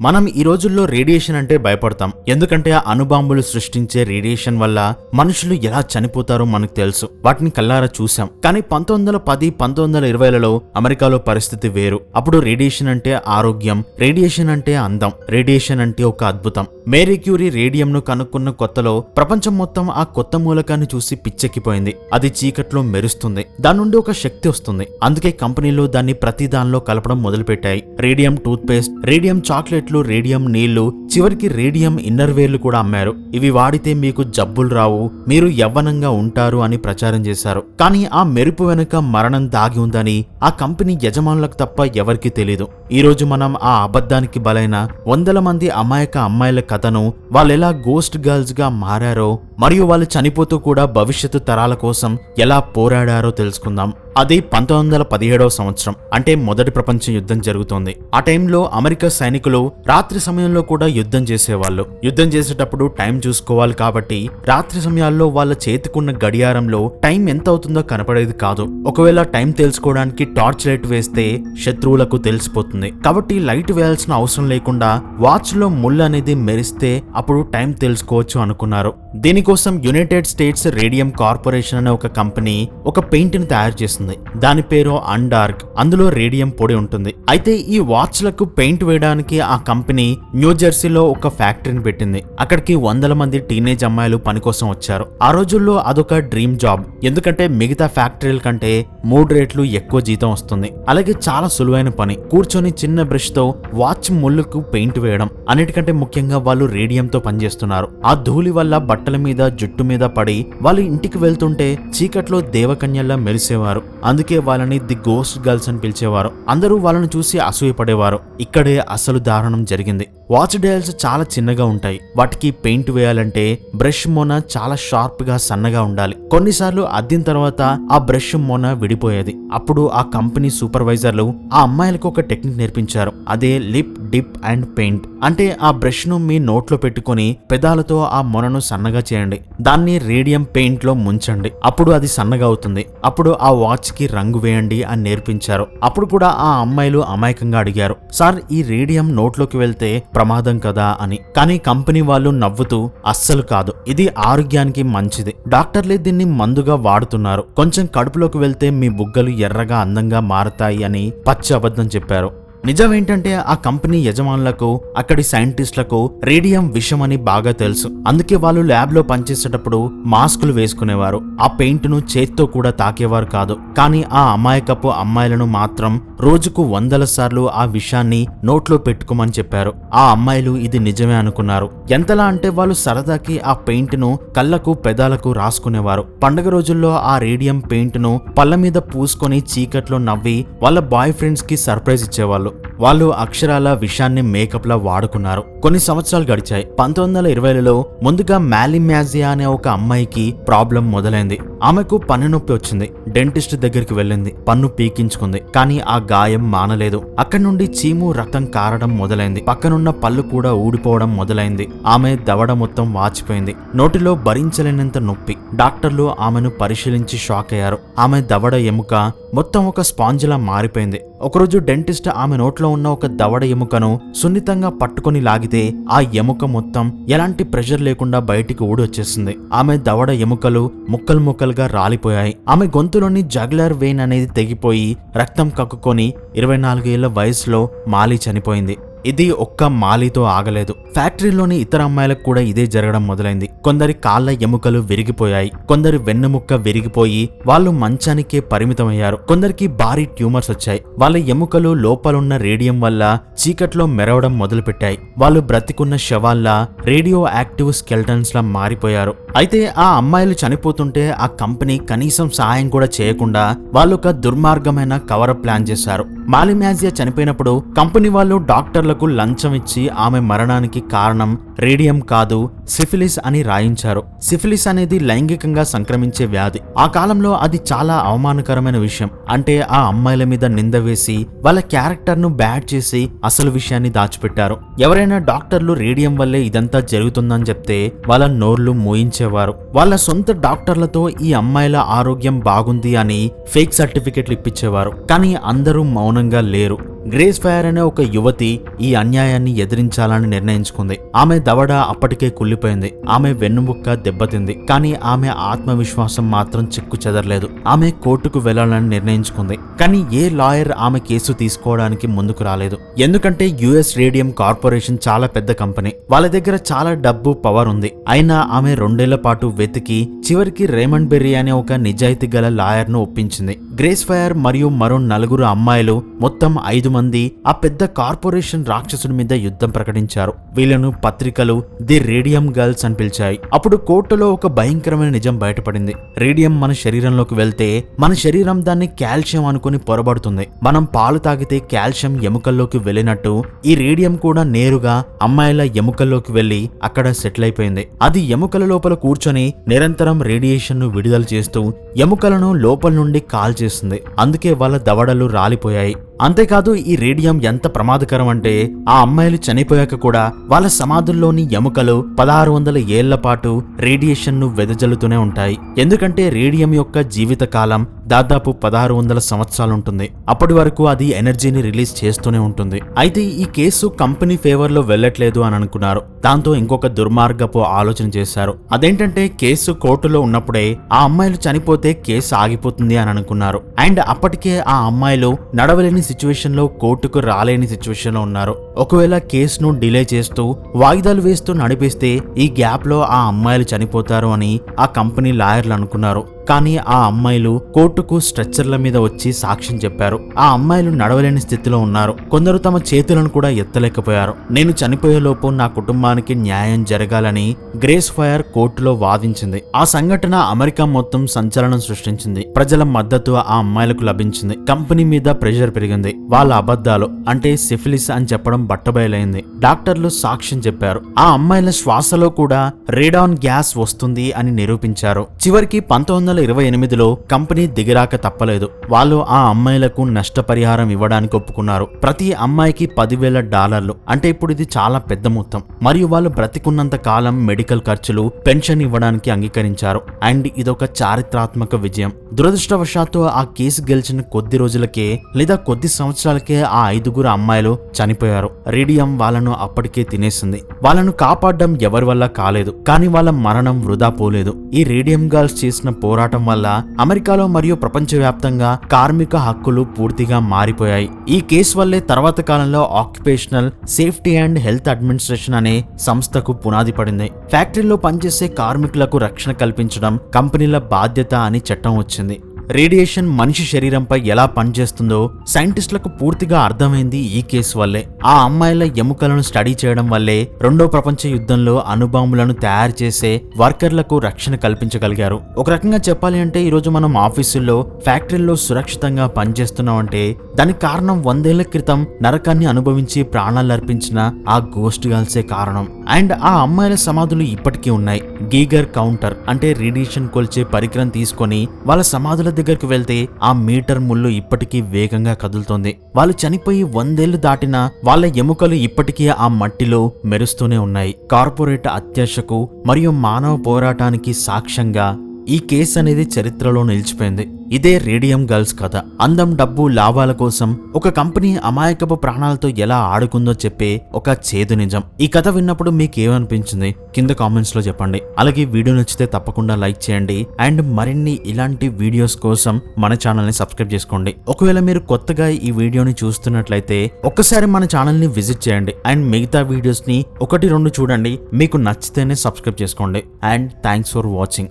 మనం ఈ రోజుల్లో రేడియేషన్ అంటే భయపడతాం. ఎందుకంటే ఆ అణుబాంబులు సృష్టించే రేడియేషన్ వల్ల మనుషులు ఎలా చనిపోతారో మనకు తెలుసు. వాటిని కల్లారా చూసాం కానీ పంతొమ్మిది వందల పది పంతొమ్మిది వందల ఇరవైలలో అమెరికాలో పరిస్థితి వేరు. అప్పుడు రేడియేషన్ అంటే ఆరోగ్యం రేడియేషన్ అంటే అందం రేడియేషన్ అంటే ఒక అద్భుతం. మేరీ క్యూరీ రేడియంను కనుక్కున్న కొత్తలో ప్రపంచం మొత్తం ఆ కొత్త మూలకాన్ని చూసి పిచ్చెక్కిపోయింది. అది చీకట్లో మెరుస్తుంది. దాని నుండి ఒక శక్తి వస్తుంది. అందుకే కంపెనీలు దాన్ని ప్రతి దానిలో కలపడం మొదలుపెట్టాయి. రేడియం టూత్ పేస్ట్ రేడియం చాక్లెట్లు రేడియం నీళ్ళు చివరికి రేడియం ఇన్నర్ వేర్లు కూడా అమ్మారు. ఇవి వాడితే మీకు జబ్బులు రావు మీరు యవ్వనంగా ఉంటారు అని ప్రచారం చేశారు. కానీ ఆ మెరుపు వెనుక మరణం దాగి ఉందని ఆ కంపెనీ యజమానులకు తప్ప ఎవరికీ తెలీదు. ఈరోజు మనం ఆ అబద్ధానికి బలైన వందల మంది అమాయక అమ్మాయిల కథను వాళ్ళెలా గోస్ట్ గర్ల్స్గా మారారో మరియు వాళ్ళు చనిపోతూ కూడా భవిష్యత్తు తరాల కోసం ఎలా పోరాడారో తెలుసుకుందాం. అది పంతొమ్మిది వందల పదిహేడవ సంవత్సరం. అంటే మొదటి ప్రపంచ యుద్ధం జరుగుతోంది. ఆ టైంలో అమెరికా సైనికులు రాత్రి సమయంలో కూడా యుద్ధం చేసేవాళ్ళు. యుద్ధం చేసేటప్పుడు టైం చూసుకోవాలి కాబట్టి రాత్రి సమయాల్లో వాళ్ళ చేతికున్న గడియారంలో టైం ఎంత అవుతుందో కనపడేది కాదు. ఒకవేళ టైం తెలుసుకోవడానికి టార్చ్ లైట్ వేస్తే శత్రువులకు తెలిసిపోతుంది. కాబట్టి లైట్ వేయాల్సిన అవసరం లేకుండా వాచ్లో ముళ్ళు అనేది మెరిస్తే అప్పుడు టైం తెలుసుకోవచ్చు అనుకున్నారు. దీనికోసం యునైటెడ్ స్టేట్స్ రేడియం కార్పొరేషన్ అనే ఒక కంపెనీ ఒక పెయింట్ని తయారు ఉంటుంది దాని పేరు అండార్క్. అందులో రేడియం పొడి ఉంటుంది. అయితే ఈ వాచ్లకు పెయింట్ వేయడానికి ఆ కంపెనీ న్యూ జెర్సీలో ఒక ఫ్యాక్టరీని పెట్టింది. అక్కడికి వందల మంది టీనేజ్ అమ్మాయిలు పని కోసం వచ్చారు. ఆ రోజుల్లో అదొక డ్రీమ్ జాబ్. ఎందుకంటే మిగతా ఫ్యాక్టరీల కంటే మూడు రేట్లు ఎక్కువ జీతం వస్తుంది. అలాగే చాలా సులువైన పని. కూర్చొని చిన్న బ్రష్తో వాచ్ ముళ్ళుకు పెయింట్ వేయడం. అన్నిటికంటే ముఖ్యంగా వాళ్ళు రేడియంతో పనిచేస్తున్నారు. ఆ ధూళి వల్ల బట్టల మీద జుట్టు మీద పడి వాళ్ళు ఇంటికి వెళ్తుంటే చీకట్లో దేవకన్యల్లా మెరిసేవారు. అందుకే వాళ్ళని ది గోస్ట్ గర్ల్స్ అని పిలిచేవారు. అందరూ వాళ్ళని చూసి అసూయపడేవారు. ఇక్కడే అసలు దారుణం జరిగింది. వాచ్ డయల్స్ చాలా చిన్నగా ఉంటాయి. వాటికి పెయింట్ వేయాలంటే బ్రష్ మొన చాలా షార్ప్గా సన్నగా ఉండాలి. కొన్నిసార్లు అద్దిన తర్వాత ఆ బ్రష్ మొన విడిపోయేది. అప్పుడు ఆ కంపెనీ సూపర్వైజర్లు ఆ అమ్మాయిలకు ఒక టెక్నిక్ నేర్పించారు. అదే లిప్ డిప్ అండ్ పెయింట్. అంటే ఆ బ్రష్ను మీ నోట్లో పెట్టుకొని పెదాలతో ఆ మొనను సన్నగా చేయండి. దాన్ని రేడియం పెయింట్లో ముంచండి. అప్పుడు అది సన్నగా అవుతుంది. అప్పుడు ఆ వాచ్కి రంగు వేయండి అని నేర్పించారు. అప్పుడు కూడా ఆ అమ్మాయిలు అమాయకంగా అడిగారు. సార్ ఈ రేడియం నోట్లోకి వెళ్తే ప్రమాదం కదా అని. కానీ కంపెనీ వాళ్ళు నవ్వుతూ అస్సలు కాదు ఇది ఆరోగ్యానికి మంచిది. డాక్టర్లే దీన్ని మందుగా వాడుతున్నారు. కొంచెం కడుపులోకి వెళ్తే మీ బుగ్గలు ఎర్రగా అందంగా మారతాయి అని పచ్చి అబద్ధం చెప్పారు. నిజమేంటంటే ఆ కంపెనీ యజమానులకు అక్కడి సైంటిస్టులకు రేడియం విషం అని బాగా తెలుసు. అందుకే వాళ్ళు ల్యాబ్లో పనిచేసేటప్పుడు మాస్కులు వేసుకునేవారు. ఆ పెయింట్ను చేత్తో కూడా తాకేవారు కాదు. కానీ ఆ అమాయకపు అమ్మాయిలను మాత్రం రోజుకు వందల సార్లు ఆ విషాన్ని నోట్లో పెట్టుకోమని చెప్పారు. ఆ అమ్మాయిలు ఇది నిజమే అనుకున్నారు. ఎంతలా అంటే వాళ్ళు సరదాకి ఆ పెయింట్ను కళ్ళకు పెదాలకు రాసుకునేవారు. పండగ రోజుల్లో ఆ రేడియం పెయింట్ను పళ్ళ మీద పూసుకొని చీకట్లో నవ్వి వాళ్ళ బాయ్ ఫ్రెండ్స్కి సర్ప్రైజ్ ఇచ్చేవాళ్ళు. వాళ్ళు అక్షరాల విషాన్ని మేకప్లా వాడుకున్నారు. కొన్ని సంవత్సరాలు గడిచాయి. పంతొమ్మిది వందల ఇరవైలలో ముందుగా మ్యాలిమ్యాజియా అనే ఒక అమ్మాయికి ప్రాబ్లం మొదలైంది. ఆమెకు పన్ను నొప్పి వచ్చింది. డెంటిస్ట్ దగ్గరికి వెళ్ళింది. పన్ను పీకించుకుంది. కానీ ఆ గాయం మానలేదు. అక్కడి నుండి చీము రక్తం కారడం మొదలైంది. పక్కనున్న పళ్ళు కూడా ఊడిపోవడం మొదలైంది. ఆమె దవడ మొత్తం వాచిపోయింది. నోటిలో భరించలేనంత నొప్పి. డాక్టర్లు ఆమెను పరిశీలించి షాక్ అయ్యారు. ఆమె దవడ ఎముక మొత్తం ఒక స్పాంజిలా మారిపోయింది. ఒకరోజు డెంటిస్ట్ ఆమె నోట్లో ఉన్న ఒక దవడ ఎముకను సున్నితంగా పట్టుకొని తాగితే ఆ ఎముక మొత్తం ఎలాంటి ప్రెషర్ లేకుండా బయటికి ఊడి వచ్చేసింది ఆమె దవడ ఎముకలు ముక్కలు ముక్కలుగా రాలిపోయాయి. ఆమె గొంతులోని జగ్లర్ వెయిన్ అనేది తెగిపోయి రక్తం కక్కుకొని ఇరవై నాలుగేళ్ళ వయసులో మాలి చనిపోయింది. ఇది ఒక్క మాలితో ఆగలేదు. ఫ్యాక్టరీలోని ఇతర అమ్మాయిలకు కూడా ఇదే జరగడం మొదలైంది. కొందరి కాళ్ళ ఎముకలు విరిగిపోయాయి. కొందరి వెన్నెముక్క విరిగిపోయి వాళ్ళు మంచానికే పరిమితమయ్యారు. కొందరికి భారీ ట్యూమర్స్ వచ్చాయి. వాళ్ళ ఎముకలు లోపలున్న రేడియం వల్ల చీకట్లో మెరవడం మొదలుపెట్టాయి. వాళ్ళు బ్రతికున్న శవాల్లా రేడియో యాక్టివ్ స్కెల్టన్స్ లా మారిపోయారు. అయితే ఆ అమ్మాయిలు చనిపోతుంటే ఆ కంపెనీ కనీసం సహాయం కూడా చేయకుండా వాళ్ళు ఒక దుర్మార్గమైన కవర్ ప్లాన్ చేశారు. మాలిమ్యాజియా చనిపోయినప్పుడు కంపెనీ వాళ్ళు డాక్టర్లకు లంచం ఇచ్చి ఆమె మరణానికి కారణం రేడియం కాదు సిఫిలిస్ అని రాయించారు. సిఫిలిస్ అనేది లైంగికంగా సంక్రమించే వ్యాధి. ఆ కాలంలో అది చాలా అవమానకరమైన విషయం. అంటే ఆ అమ్మాయిల మీద నింద వేసి వాళ్ళ క్యారెక్టర్ను బ్యాడ్ చేసి అసలు విషయాన్ని దాచిపెట్టారు. ఎవరైనా డాక్టర్లు రేడియం వల్లే ఇదంతా జరుగుతుందని చెప్తే వాళ్ళ నోర్లు మోయించేవారు. వాళ్ళ సొంత డాక్టర్లతో ఈ అమ్మాయిల ఆరోగ్యం బాగుంది అని ఫేక్ సర్టిఫికెట్లు ఇప్పించేవారు. కానీ అందరూ మౌనంగా లేరు. గ్రేస్ ఫైర్ అనే ఒక యువతి ఈ అన్యాయాన్ని ఎదిరించాలని నిర్ణయించుకుంది. ఆమె దవడ అప్పటికే కుళ్ళిపోయింది. ఆమె వెన్నుముక్క దెబ్బతింది. కానీ ఆమె ఆత్మవిశ్వాసం మాత్రం చిక్కు చెదరలేదు. ఆమె కోర్టుకు వెళ్ళాలని నిర్ణయించుకుంది. కానీ ఏ లాయర్ ఆమె కేసు తీసుకోవడానికి ముందుకు రాలేదు. ఎందుకంటే యుఎస్ రేడియం కార్పొరేషన్ చాలా పెద్ద కంపెనీ. వాళ్ళ దగ్గర చాలా డబ్బు పవర్ ఉంది. అయినా ఆమె రెండేళ్ళ పాటు వెతికి చివరికి రేమండ్ బెర్రీ అనే ఒక నిజాయితీ గల లాయర్ను ఒప్పించింది. గ్రేస్ ఫైర్ మరియు మరో నలుగురు అమ్మాయిలు మొత్తం ఐదు మంది ఆ పెద్ద కార్పొరేషన్ రాక్షసుడి మీద యుద్ధం ప్రకటించారు. వీళ్ళను పత్రికలు ది రేడియం గర్ల్స్ అని పిలిచాయి. అప్పుడు కోర్టులో ఒక భయంకరమైన నిజం బయటపడింది. రేడియం మన శరీరంలోకి వెళ్తే మన శరీరం దాన్ని కాల్షియం అనుకుని పొరబడుతుంది. మనం పాలు తాగితే కాల్షియం ఎముకల్లోకి వెళ్ళినట్టు ఈ రేడియం కూడా నేరుగా అమ్మాయిల ఎముకల్లోకి వెళ్ళి అక్కడ సెటిల్ అయిపోయింది. అది ఎముకల లోపల కూర్చొని నిరంతరం రేడియేషన్ను విడుదల చేస్తూ ఎముకలను లోపల నుండి కాల్ చేస్తుంది అందుకే వాళ్ళ దవడలు రాలిపోయాయి. అంతేకాదు ఈ రేడియం ఎంత ప్రమాదకరం అంటే ఆ అమ్మాయిలు చనిపోయాక కూడా వాళ్ళ సమాధుల్లోని ఎముకలు పదహారు వందల ఏళ్ళ పాటు రేడియేషన్ను వెదజల్లుతూనే ఉంటాయి. ఎందుకంటే రేడియం యొక్క జీవిత కాలం దాదాపు పదహారు వందల సంవత్సరాలు ఉంటుంది. అప్పటి వరకు అది ఎనర్జీని రిలీజ్ చేస్తూనే ఉంటుంది. అయితే ఈ కేసు కంపెనీ ఫేవర్లో వెళ్ళట్లేదు అని అనుకున్నారు. దాంతో ఇంకొక దుర్మార్గపు ఆలోచన చేశారు. అదేంటంటే కేసు కోర్టులో ఉన్నప్పుడే ఆ అమ్మాయిలు చనిపోతే కేసు ఆగిపోతుంది అని అనుకున్నారు. అండ్ అప్పటికే ఆ అమ్మాయిలు నడవలేని సిచ్యువేషన్లో కోర్టుకు రాలేని సిచ్యువేషన్లో ఉన్నారు. ఒకవేళ కేసును డిలే చేస్తూ వాయిదాలు వేస్తూ నడిపిస్తే ఈ గ్యాప్లో ఆ అమ్మాయిలు చనిపోతారు అని ఆ కంపెనీ లాయర్లు అనుకున్నారు. కానీ ఆ అమ్మాయిలు కోర్టుకు స్ట్రెచ్చర్ల మీద వచ్చి సాక్ష్యం చెప్పారు. ఆ అమ్మాయిలు నడవలేని స్థితిలో ఉన్నారు. కొందరు తమ చేతులను కూడా ఎత్తలేకపోయారు. నేను చనిపోయేలోపు నా కుటుంబానికి న్యాయం జరగాలని గ్రేస్ ఫైర్ కోర్టులో వాదించింది. ఆ సంఘటన అమెరికా మొత్తం సంచలనం సృష్టించింది. ప్రజల మద్దతు ఆ అమ్మాయిలకు లభించింది. కంపెనీ మీద ప్రెషర్ పెరిగింది. వాళ్ళ అబద్ధాలు అంటే సిఫిలిస్ అని చెప్పడం బట్టబయలైంది. డాక్టర్లు సాక్ష్యం చెప్పారు. ఆ అమ్మాయిల శ్వాసలో కూడా రేడాన్ గ్యాస్ వస్తుంది అని నిరూపించారు. చివరికి పంతొమ్మిది వందల ఇరవై ఎనిమిదిలో కంపెనీ దిగిరాక తప్పలేదు. వాళ్ళు ఆ అమ్మాయిలకు నష్టపరిహారం ఇవ్వడానికి ఒప్పుకున్నారు. ప్రతి అమ్మాయికి పదివేల డాలర్లు. అంటే ఇప్పుడు ఇది చాలా పెద్ద మొత్తం. మరియు వాళ్ళు బ్రతికున్నంత కాలం మెడికల్ ఖర్చులు పెన్షన్ ఇవ్వడానికి అంగీకరించారు. అండ్ ఇదొక చారిత్రాత్మక విజయం. దురదృష్టవశాత్తు ఆ కేసు గెలిచిన కొద్ది రోజులకే లేదా కొద్ది సంవత్సరాలకే ఆ ఐదుగురు అమ్మాయిలు చనిపోయారు. రేడియం వాళ్ళను అప్పటికే తినేసింది. వాళ్ళను కాపాడడం ఎవరి వల్ల కాలేదు. కానీ వాళ్ళ మరణం వృధా పోలేదు. ఈ రేడియం గర్ల్స్ చేసిన పోరాటం పోరాటం వల్ల అమెరికాలో మరియు ప్రపంచవ్యాప్తంగా కార్మిక హక్కులు పూర్తిగా మారిపోయాయి. ఈ కేసు వల్లే తర్వాత కాలంలో occupational safety and health administration అనే సంస్థకు పునాది పడింది. ఫ్యాక్టరీలో పనిచేసే కార్మికులకు రక్షణ కల్పించడం కంపెనీల బాధ్యత అని చట్టం వచ్చింది. రేడియేషన్ మనిషి శరీరంపై ఎలా పనిచేస్తుందో సైంటిస్టులకు పూర్తిగా అర్థమైంది ఈ కేసు వల్లే. ఆ అమ్మాయిల ఎముకలను స్టడీ చేయడం వల్లే రెండో ప్రపంచ యుద్ధంలో అణుబాంబులను తయారు చేసే వర్కర్లకు రక్షణ కల్పించగలిగారు. ఒక రకంగా చెప్పాలి అంటే ఈరోజు మనం ఆఫీసుల్లో ఫ్యాక్టరీల్లో సురక్షితంగా పనిచేస్తున్నాం అంటే దానికి కారణం వందేళ్ళ క్రితం నరకాన్ని అనుభవించి ప్రాణాలు అర్పించిన ఆ గోస్ట్ గర్ల్సే కారణం. అండ్ ఆ అమ్మాయిల సమాధులు ఇప్పటికీ ఉన్నాయి. గీగర్ కౌంటర్ అంటే రేడియేషన్ కొలిచే పరికరం తీసుకొని వాళ్ళ సమాధుల దగ్గరికి వెళ్తే ఆ మీటర్ ముళ్ళు ఇప్పటికీ వేగంగా కదులుతోంది. వాళ్ళు చనిపోయి వందేళ్ళు దాటినా వాళ్ళ ఎముకలు ఇప్పటికీ ఆ మట్టిలో మెరుస్తూనే ఉన్నాయి. కార్పొరేట్ అత్యాశకు మరియు మానవ పోరాటానికి సాక్ష్యంగా ఈ కేసు అనేది చరిత్రలో నిలిచిపోయింది. ఇదే రేడియం గర్ల్స్ కథ. అందం డబ్బు లాభాల కోసం ఒక కంపెనీ అమాయకపు ప్రాణాలతో ఎలా ఆడుకుందో చెప్పే ఒక చేదు నిజం. ఈ కథ విన్నప్పుడు మీకు ఏమనిపించింది? కింద కామెంట్స్లో చెప్పండి. అలాగే వీడియో నచ్చితే తప్పకుండా లైక్ చేయండి. అండ్ మరిన్ని ఇలాంటి వీడియోస్ కోసం మన ఛానల్ని సబ్స్క్రైబ్ చేసుకోండి. ఒకవేళ మీరు కొత్తగా ఈ వీడియోని చూస్తున్నట్లయితే ఒక్కసారి మన ఛానల్ని విజిట్ చేయండి. అండ్ మిగతా వీడియోస్ని ఒకటి రెండు చూడండి. మీకు నచ్చితేనే సబ్స్క్రైబ్ చేసుకోండి. And thanks for watching